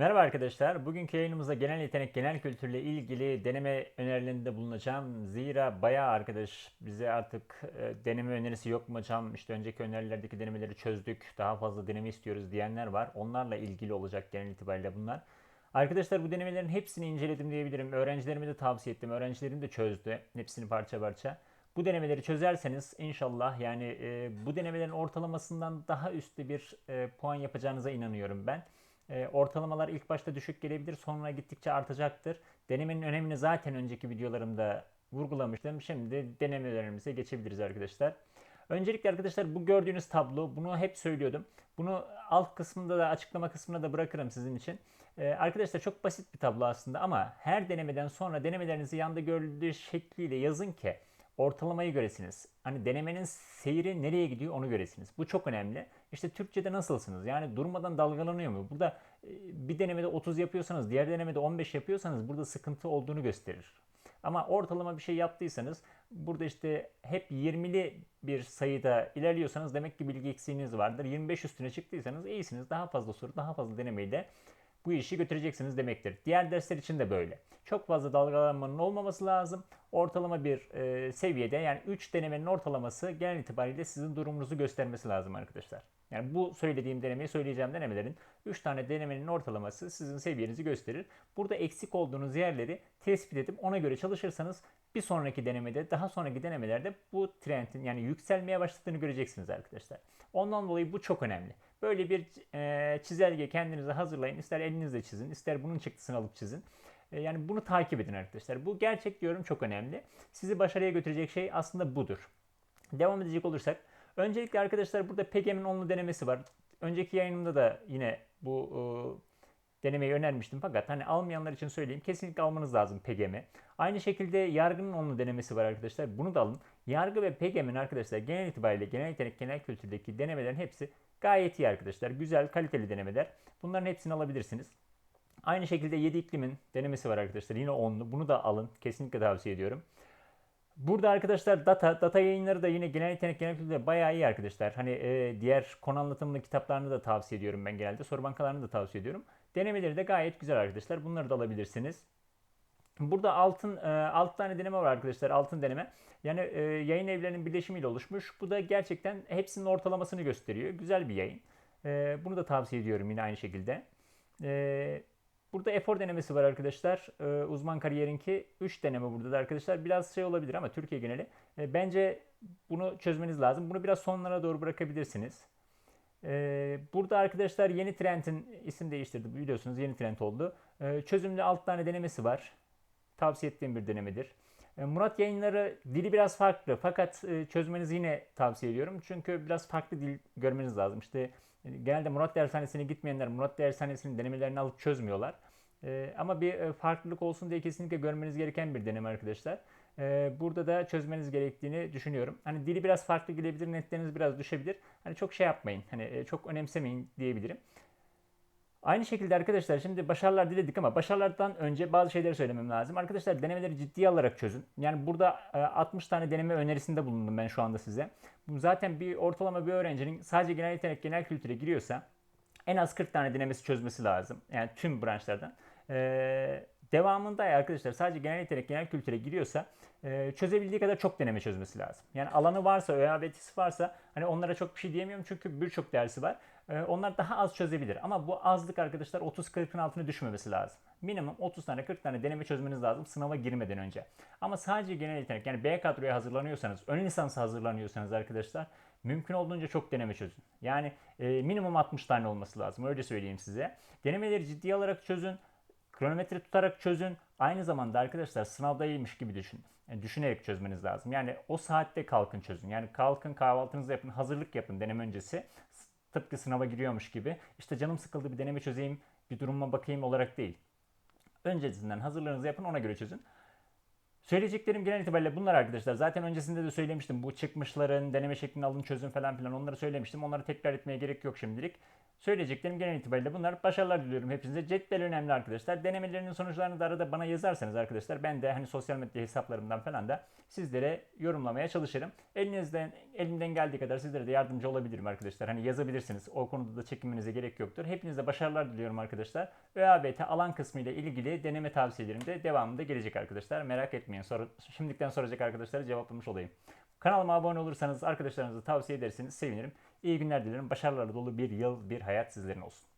Merhaba arkadaşlar. Bugünkü yayınımızda genel yetenek, genel kültürle ilgili deneme önerilerinde bulunacağım. Zira bayağı arkadaş bize artık e, deneme önerisi yok mu hocam? İşte önceki önerilerdeki denemeleri çözdük. Daha fazla deneme istiyoruz diyenler var. Onlarla ilgili olacak genel itibariyle bunlar. Arkadaşlar bu denemelerin hepsini inceledim diyebilirim. Öğrencilerime de tavsiye ettim. Öğrencilerim de çözdü. Hepsini parça parça. Bu denemeleri çözerseniz inşallah yani e, bu denemelerin ortalamasından daha üstte bir e, puan yapacağınıza inanıyorum ben. E, ortalamalar ilk başta düşük gelebilir, sonra gittikçe artacaktır. Denemenin önemini zaten önceki videolarımda vurgulamıştım. Şimdi denemelerimize geçebiliriz arkadaşlar. Öncelikle arkadaşlar bu gördüğünüz tablo, bunu hep söylüyordum. Bunu alt kısmında da açıklama kısmına da bırakırım sizin için. Ee, arkadaşlar çok basit bir tablo aslında ama her denemeden sonra denemelerinizi yanda görüldüğü şekliyle yazın ki ortalamayı göresiniz. Hani denemenin seyri nereye gidiyor onu göresiniz. Bu çok önemli. İşte Türkçe'de nasılsınız? Yani durmadan dalgalanıyor mu? Burada e, bir denemede 30 yapıyorsanız, diğer denemede 15 yapıyorsanız burada sıkıntı olduğunu gösterir. Ama ortalama bir şey yaptıysanız burada işte hep 20'li bir sayıda ilerliyorsanız demek ki bilgi eksiğiniz vardır. 25 üstüne çıktıysanız iyisiniz. Daha fazla soru, daha fazla denemeyle bu işi götüreceksiniz demektir. Diğer dersler için de böyle. Çok fazla dalgalanmanın olmaması lazım. Ortalama bir e, seviyede yani 3 denemenin ortalaması genel itibariyle sizin durumunuzu göstermesi lazım arkadaşlar. Yani bu söylediğim denemeyi söyleyeceğim denemelerin 3 tane denemenin ortalaması sizin seviyenizi gösterir. Burada eksik olduğunuz yerleri tespit edip ona göre çalışırsanız bir sonraki denemede, daha sonraki denemelerde bu trendin yani yükselmeye başladığını göreceksiniz arkadaşlar. Ondan dolayı bu çok önemli. Böyle bir e, çizelge kendinize hazırlayın. İster elinizle çizin, ister bunun çıktısını alıp çizin. E, yani bunu takip edin arkadaşlar. Bu gerçek diyorum çok önemli. Sizi başarıya götürecek şey aslında budur. Devam edecek olursak. Öncelikle arkadaşlar burada PGM'in onlu denemesi var. Önceki yayınımda da yine bu e, denemeyi önermiştim fakat hani almayanlar için söyleyeyim kesinlikle almanız lazım PGM'i. Aynı şekilde yargının onlu denemesi var arkadaşlar. Bunu da alın. Yargı ve PGM'in arkadaşlar genel itibariyle genel yetenek, genel kültürdeki denemelerin hepsi gayet iyi arkadaşlar. Güzel, kaliteli denemeler. Bunların hepsini alabilirsiniz. Aynı şekilde 7 iklimin denemesi var arkadaşlar. Yine onlu. Bunu da alın. Kesinlikle tavsiye ediyorum. Burada arkadaşlar data, data yayınları da yine genel yetenek genel kültürde bayağı iyi arkadaşlar. Hani e, diğer konu anlatımlı kitaplarını da tavsiye ediyorum ben genelde. Soru bankalarını da tavsiye ediyorum. Denemeleri de gayet güzel arkadaşlar. Bunları da alabilirsiniz. Burada altın e, 6 tane deneme var arkadaşlar. Altın deneme. Yani e, yayın evlerinin birleşimiyle oluşmuş. Bu da gerçekten hepsinin ortalamasını gösteriyor. Güzel bir yayın. E, bunu da tavsiye ediyorum yine aynı şekilde. E, burada efor denemesi var arkadaşlar. E, uzman kariyerinki 3 deneme burada da arkadaşlar. Biraz şey olabilir ama Türkiye geneli. E, bence bunu çözmeniz lazım. Bunu biraz sonlara doğru bırakabilirsiniz. Ee, burada arkadaşlar yeni trendin isim değiştirdi biliyorsunuz yeni trend oldu. Ee, çözümlü 6 tane denemesi var. Tavsiye ettiğim bir denemedir. Ee, Murat yayınları dili biraz farklı fakat e, çözmenizi yine tavsiye ediyorum. Çünkü biraz farklı dil görmeniz lazım. İşte genelde Murat dershanesine gitmeyenler Murat dershanesinin denemelerini alıp çözmüyorlar. Ee, ama bir e, farklılık olsun diye kesinlikle görmeniz gereken bir deneme arkadaşlar. Ee, burada da çözmeniz gerektiğini düşünüyorum. Hani dili biraz farklı gelebilir, netleriniz biraz düşebilir. Hani çok şey yapmayın, hani e, çok önemsemeyin diyebilirim. Aynı şekilde arkadaşlar şimdi başarılar diledik ama başarılardan önce bazı şeyleri söylemem lazım. Arkadaşlar denemeleri ciddiye alarak çözün. Yani burada 60 e, tane deneme önerisinde bulundum ben şu anda size. Bu zaten bir ortalama bir öğrencinin sadece genel yetenek, genel kültüre giriyorsa en az 40 tane denemesi çözmesi lazım. Yani tüm branşlardan. Ee, devamında arkadaşlar sadece genel yetenek, genel kültüre giriyorsa e, çözebildiği kadar çok deneme çözmesi lazım. Yani alanı varsa, ÖABT'si varsa hani onlara çok bir şey diyemiyorum çünkü birçok dersi var. E, onlar daha az çözebilir ama bu azlık arkadaşlar 30-40'ın altına düşmemesi lazım. Minimum 30 tane 40 tane deneme çözmeniz lazım sınava girmeden önce. Ama sadece genel yetenek yani B kadroya hazırlanıyorsanız, ön lisansa hazırlanıyorsanız arkadaşlar mümkün olduğunca çok deneme çözün. Yani e, minimum 60 tane olması lazım öyle söyleyeyim size. Denemeleri ciddiye alarak çözün. Kronometre tutarak çözün. Aynı zamanda arkadaşlar sınavdaymış gibi düşünün. Yani düşünerek çözmeniz lazım. Yani o saatte kalkın çözün. Yani kalkın kahvaltınızı yapın, hazırlık yapın deneme öncesi. Tıpkı sınava giriyormuş gibi. İşte canım sıkıldı bir deneme çözeyim, bir duruma bakayım olarak değil. Öncesinden hazırlığınızı yapın ona göre çözün. Söyleyeceklerim genel itibariyle bunlar arkadaşlar. Zaten öncesinde de söylemiştim. Bu çıkmışların deneme şeklini alın çözün falan filan onları söylemiştim. Onları tekrar etmeye gerek yok şimdilik. Söyleyeceklerim genel itibariyle bunlar. Başarılar diliyorum hepinize. Cetvel önemli arkadaşlar. Denemelerinin sonuçlarını da arada bana yazarsanız arkadaşlar ben de hani sosyal medya hesaplarımdan falan da sizlere yorumlamaya çalışırım. Elinizden elimden geldiği kadar sizlere de yardımcı olabilirim arkadaşlar. Hani yazabilirsiniz. O konuda da çekinmenize gerek yoktur. Hepinize başarılar diliyorum arkadaşlar. ÖABT alan kısmı ile ilgili deneme tavsiyelerim de devamında gelecek arkadaşlar. Merak etmeyin. Sor şimdiden soracak arkadaşlara cevaplamış olayım. Kanalıma abone olursanız arkadaşlarınızı tavsiye ederseniz sevinirim. İyi günler dilerim. Başarılarla dolu bir yıl, bir hayat sizlerin olsun.